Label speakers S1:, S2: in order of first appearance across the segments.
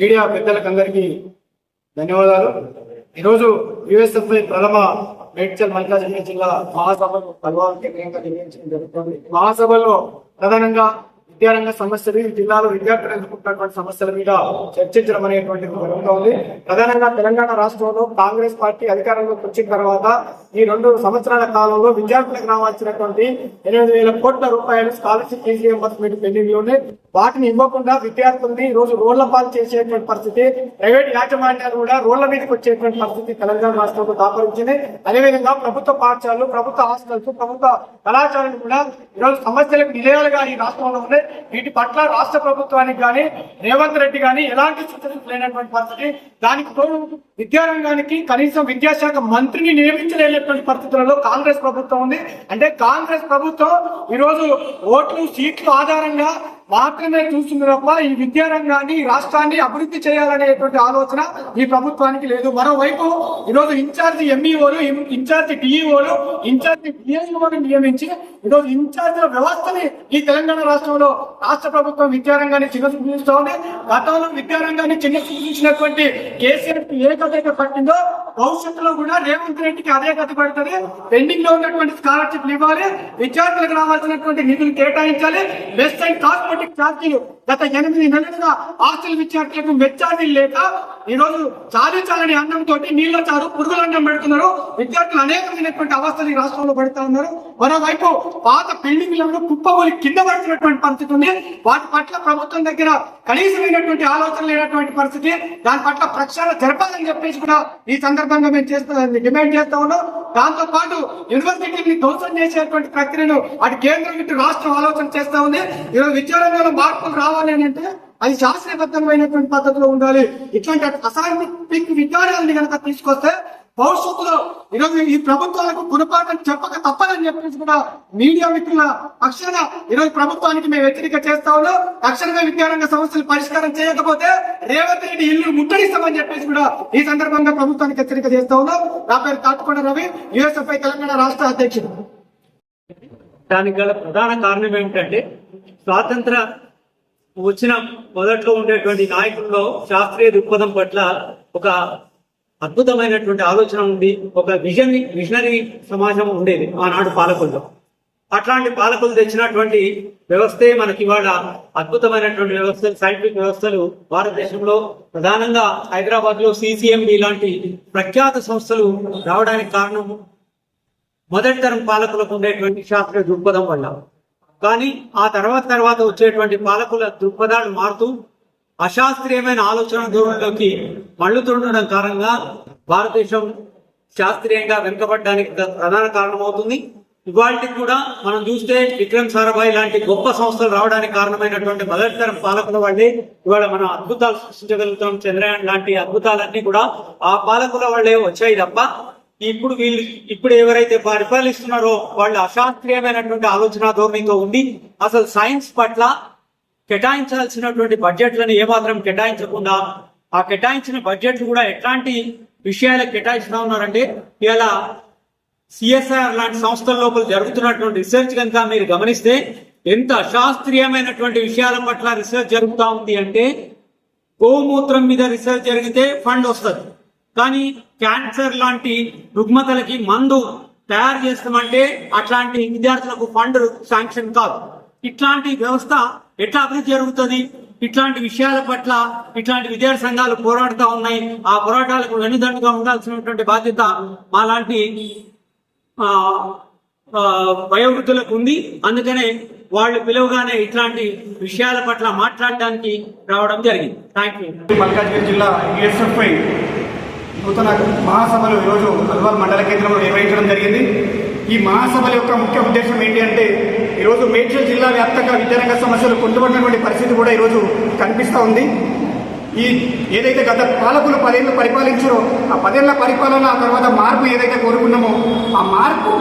S1: Media పెద్దలకు అందరికీ ధన్యవాదాలు. ఈరోజు యుఎస్ఎఫ్ఐ ప్రథమ మేడ్చల్ మల్కాజిగిరి జిల్లా మహాసభలో కలవాలని కేంద్రంగా జరుగుతుంది. మహాసభలో ప్రధానంగా విద్యారంగ సమస్యలు ఈ జిల్లాలో విద్యార్థులు ఎదుర్కొంటున్నటువంటి సమస్యల మీద చర్చించడం అనేటువంటిది జరుగుతూ ఉంది. ప్రధానంగా తెలంగాణ రాష్ట్రంలో కాంగ్రెస్ పార్టీ అధికారంలోకి వచ్చిన తర్వాత ఈ రెండు సంవత్సరాల కాలంలో విద్యార్థులకు రావాల్సినటువంటి ఎనిమిది వేల కోట్ల రూపాయలు స్కాలర్షిప్ ఫీజు రియంబర్స్మెంట్ పెండింగ్ వాటిని ఇవ్వకుండా విద్యార్థుల్ని ఈ రోజు రోడ్ల పాలు చేసేటువంటి పరిస్థితి ప్రైవేట్ యాజమాన్యాలు కూడా రోడ్ల మీదకి వచ్చేటువంటి పరిస్థితి తెలంగాణ రాష్ట్రంలో దాపరించింది. అదేవిధంగా ప్రభుత్వ పాఠశాలలు ప్రభుత్వ హాస్టల్స్ ప్రభుత్వ కళాశాలలు కూడా ఈరోజు సమస్యలకు నిలయాలుగా ఈ రాష్ట్రంలో ఉన్నాయి. వీటి పట్ల రాష్ట్ర ప్రభుత్వానికి కానీ రేవంత్ రెడ్డి కానీ ఎలాంటి సూచనలు లేనటువంటి పరిస్థితి. దానికి తోడు విద్యారంగానికి కనీసం విద్యాశాఖ మంత్రిని నియమించలేనటువంటి పరిస్థితులలో కాంగ్రెస్ ప్రభుత్వం ఉంది. అంటే కాంగ్రెస్ ప్రభుత్వం ఈరోజు ఓట్లు సీట్లు ఆధారంగా మాత్రమే చూస్తుంది తప్ప ఈ విద్యారంగాన్ని రాష్ట్రాన్ని అభివృద్ధి చేయాలనేటువంటి ఆలోచన ఈ ప్రభుత్వానికి లేదు. మరోవైపు ఈరోజు ఇన్ఛార్జి ఎంఈఓలు ఇన్ఛార్జి డిఈఓలు ఇన్ఛార్జి డిఐఓలు నియమించి ఈరోజు ఇన్ఛార్జీల వ్యవస్థని ఈ తెలంగాణ రాష్ట్రంలో రాష్ట్ర ప్రభుత్వం విద్యారంగాన్ని చిన్న చూపిస్తూ ఉంది. గతంలో విద్యారంగాన్ని చిన్న చూపించినటువంటి కేసీఆర్ ఏ గత అయితే పట్టిందో భవిష్యత్తులో కూడా రేవంత్ రెడ్డికి అదే గతి పడుతుంది. పెండింగ్లో ఉన్నటువంటి స్కాలర్షిప్లు ఇవ్వాలి. విద్యార్థులకు రావాల్సినటువంటి నిధులు కేటాయించాలి. బెస్ట్ అండ్ కాస్మెటిక్ ఛార్జీలు గత ఎనిమిది నెలలుగా హాస్టల్ విద్యార్థులకు మెచ్చార్జీలు లేక ఈ రోజు చాలీ చాలని అన్నం తోటి నీళ్ళ చారు పురుగుల అన్నం పెడుతున్నారు. విద్యార్థులు అనేకమైనటువంటి అవస్థలు ఈ రాష్ట్రంలో పెడతా ఉన్నారు. మరోవైపు పాత బిల్డింగ్లను కుప్పగోలి కింద పడుతున్నటువంటి పరిస్థితి ఉంది. వాటి పట్ల ప్రభుత్వం దగ్గర కనీసమైనటువంటి ఆలోచన లేనటువంటి పరిస్థితి. దాని పట్ల ప్రక్షాళన జరపాలని చెప్పేసి కూడా ఈ సందర్భంగా మేము చేస్తా డిమాండ్ చేస్తా ఉన్నాం. దాంతో పాటు యూనివర్సిటీని ధ్వంసం చేసేటువంటి ప్రక్రియను అటు కేంద్రం ఇటు రాష్ట్రం ఆలోచన చేస్తా ఉంది. ఈరోజు విద్యారంగంలో మార్పులు రావాలి అని అంటే అది శాస్త్రీయబద్ధమైనటువంటి పద్ధతిలో ఉండాలి. ఇట్లాంటి అసాంఘిక విధానాలని కనుక తీసుకొస్తే భవిష్యత్తులో ఈరోజు ఈ ప్రభుత్వాలకు గుణపాఠం చెప్పక తప్పదని చెప్పేసి కూడా మీడియా మిత్రుల అక్షర ఈరోజు ప్రభుత్వానికి మేము హెచ్చరిక చేస్తా ఉన్నాం. తక్షణమే విద్యారంగ సమస్యలు పరిష్కారం చేయకపోతే రేవంత్ రెడ్డి ఇల్లు ముట్టడిస్తామని చెప్పేసి కూడా ఈ సందర్భంగా ప్రభుత్వానికి హెచ్చరిక చేస్తా ఉన్నాం. నా పేరు కాటుకొండ రవి యుఎస్ఎఫ్ఐ తెలంగాణ రాష్ట్ర అధ్యక్షుడు.
S2: దానికి గల ప్రధాన కారణం ఏమిటంటే స్వాతంత్ర వచ్చిన మొదట్లో ఉండేటువంటి నాయకుల్లో శాస్త్రీయ దృక్పథం పట్ల ఒక అద్భుతమైనటువంటి ఆలోచన ఉండి ఒక విజన్ విజనరీ సమాజం ఉండేది ఆనాడు పాలకుల్లో. అట్లాంటి పాలకులు తెచ్చినటువంటి వ్యవస్థే మనకి ఇవాళ అద్భుతమైనటువంటి వ్యవస్థలు సైంటిఫిక్ వ్యవస్థలు భారతదేశంలో ప్రధానంగా హైదరాబాద్లో సిసిఎంబి లాంటి ప్రఖ్యాత సంస్థలు రావడానికి కారణం మొదటి తరం పాలకులకు ఉండేటువంటి శాస్త్రీయ దృక్పథం వల్ల. కానీ ఆ తర్వాత తర్వాత వచ్చేటువంటి పాలకుల దృక్పథాలు మారుతూ అశాస్త్రీయమైన ఆలోచన ధోరణిలోకి మళ్ళుతుండడం కారణంగా భారతదేశం శాస్త్రీయంగా వెనుకబడడానికి ప్రధాన కారణమవుతుంది. ఇవాళకి కూడా మనం చూస్తే విక్రమ్ సారాభాయ్ లాంటి గొప్ప సంస్థలు రావడానికి కారణమైనటువంటి మొదటి తరం పాలకుల వాళ్ళే. ఇవాళ మనం అద్భుతాలు సృష్టించగలుగుతాం. చంద్రయాన్ లాంటి అద్భుతాలన్నీ కూడా ఆ పాలకుల వాళ్ళే వచ్చాయి తప్ప ఇప్పుడు వీళ్ళు ఇప్పుడు ఎవరైతే పరిపాలిస్తున్నారో వాళ్ళు అశాస్త్రీయమైనటువంటి ఆలోచన ధోరణితో ఉండి అసలు సైన్స్ పట్ల కేటాయించాల్సినటువంటి బడ్జెట్లను ఏమాత్రం కేటాయించకుండా ఆ కేటాయించిన బడ్జెట్లు కూడా ఎట్లాంటి విషయాలకు కేటాయిస్తా ఉన్నారంటే ఇలా సిఎస్ఆర్ లాంటి సంస్థల లోపల జరుగుతున్నటువంటి రీసెర్చ్ కనుక మీరు గమనిస్తే ఎంత శాస్త్రీయమైనటువంటి విషయాల పట్ల రీసెర్చ్ జరుగుతూ ఉంది అంటే గోమూత్రం మీద రీసెర్చ్ జరిగితే ఫండ్ వస్తుంది. కానీ క్యాన్సర్ లాంటి రుగ్మతలకి మందు తయారు చేస్తామంటే అట్లాంటి విద్యార్థులకు ఫండ్ శాంక్షన్ కాదు. ఇట్లాంటి వ్యవస్థ ఎట్లా అభివృద్ధి జరుగుతుంది? ఇట్లాంటి విషయాల పట్ల ఇట్లాంటి విద్యార్థి సంఘాలు పోరాడుతూ ఉన్నాయి. ఆ పోరాటాలకు వెన్నుదండుగా ఉండాల్సినటువంటి బాధ్యత మాలాంటి వయోవృద్ధులకు ఉంది. అందుకనే వాళ్ళు పిలువగానే ఇట్లాంటి విషయాల పట్ల మాట్లాడడానికి రావడం జరిగింది. థ్యాంక్ యూ
S3: మల్కాజ్గిరి జిల్లా యుఎస్ఎఫ్ఐ నూతన మహాసభలు ఈరోజు అల్వాల్ మండల కేంద్రంలో నిర్వహించడం జరిగింది. ఈ మహాసభల యొక్క ముఖ్య ఉద్దేశం ఏంటి అంటే ఈరోజు మేడ్చల్ జిల్లా వ్యాప్తంగా విద్యారంగ సమస్యలు కుంటుపడినటువంటి పరిస్థితి కూడా ఈరోజు కనిపిస్తూ ఉంది. ఈ ఏదైతే గత పాలకులు పదేళ్ళు పరిపాలించారో ఆ పదేళ్ళ పరిపాలన ఆ తర్వాత మార్పు ఏదైతే కోరుకున్నామో ఆ మార్పు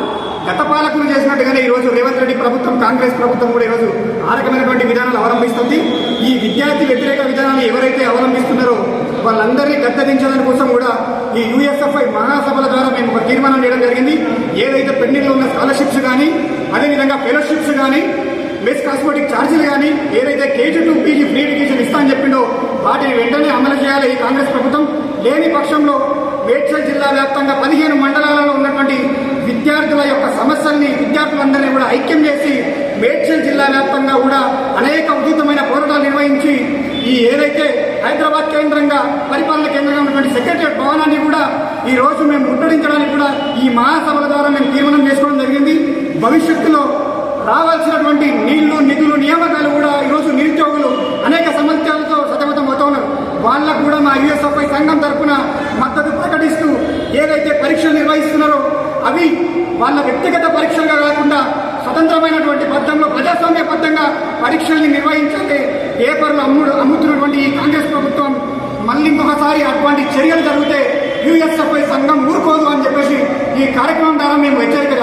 S3: గత పాలకులు చేసినట్టుగానే ఈరోజు రేవంత్ రెడ్డి ప్రభుత్వం కాంగ్రెస్ ప్రభుత్వం కూడా ఈరోజు ఆ రకమైనటువంటి విధానాలు అవలంబిస్తుంది. ఈ విద్యార్థి వ్యతిరేక విధానాలు ఎవరైతే అవలంబిస్తున్నారో వాళ్ళందరినీ గద్దెదించడం కోసం కూడా ఈ యూఎస్ఎఫ్ఐ మహాసభల ద్వారా మేము ఒక తీర్మానం చేయడం జరిగింది. ఏదైతే పెండింగ్లో ఉన్న స్కాలర్షిప్స్ కానీ అదేవిధంగా ఫెలోషిప్స్ కానీ మెస్ కాస్మెటిక్ ఛార్జీలు కానీ ఏదైతే KG to PG free education ఇస్తా అని చెప్పిండో వాటిని వెంటనే అమలు చేయాలి ఈ కాంగ్రెస్ ప్రభుత్వం. లేని పక్షంలో మేడ్చల్ జిల్లా వ్యాప్తంగా పదిహేను మండలాలలో ఉన్నటువంటి విద్యార్థుల యొక్క సమస్యల్ని విద్యార్థులందరినీ కూడా ఐక్యం చేసి మేడ్చల్ జిల్లా వ్యాప్తంగా కూడా అనేక ఉచితమైన పోరాటాలు నిర్వహించి ఈ ఏదైతే హైదరాబాద్ కేంద్రంగా పరిపాలన కేంద్రంగా ఉన్నటువంటి సెక్రటరియట్ భవనాన్ని కూడా ఈ రోజు మేము ముట్టడించడానికి కూడా ఈ మహాసభల ద్వారా మేము తీర్మానం చేసుకోవడం జరిగింది. భవిష్యత్తులో రావాల్సినటువంటి నీళ్ళు నిధులు నియామకాలు కూడా ఈరోజు నిరుద్యోగులు అనేక సమస్యలతో సతమతం అవుతూ ఉన్నారు. వాళ్ళకు కూడా మా యుఎస్ఎఫ్ఐ సంఘం తరఫున మద్దతు ప్రకటిస్తూ ఏదైతే పరీక్షలు నిర్వహిస్తున్నారో అవి వాళ్ళ వ్యక్తిగత పరీక్షలుగా కాకుండా స్వతంత్రమైనటువంటి పద్ధతిలో ప్రజాస్వామ్యబద్ధంగా పరీక్షల్ని నిర్వహించాలి పేపర్లు అమ్ముడు అమ్ముతున్నటువంటి ఈ కాంగ్రెస్ ప్రభుత్వం మళ్ళీ ఇంకొకసారి అటువంటి చర్యలు జరిగితే యుఎస్ఎఫ్ఐ సంఘం ఊరుకోదు అని చెప్పేసి ఈ కార్యక్రమం ద్వారా మేము హెచ్చరిక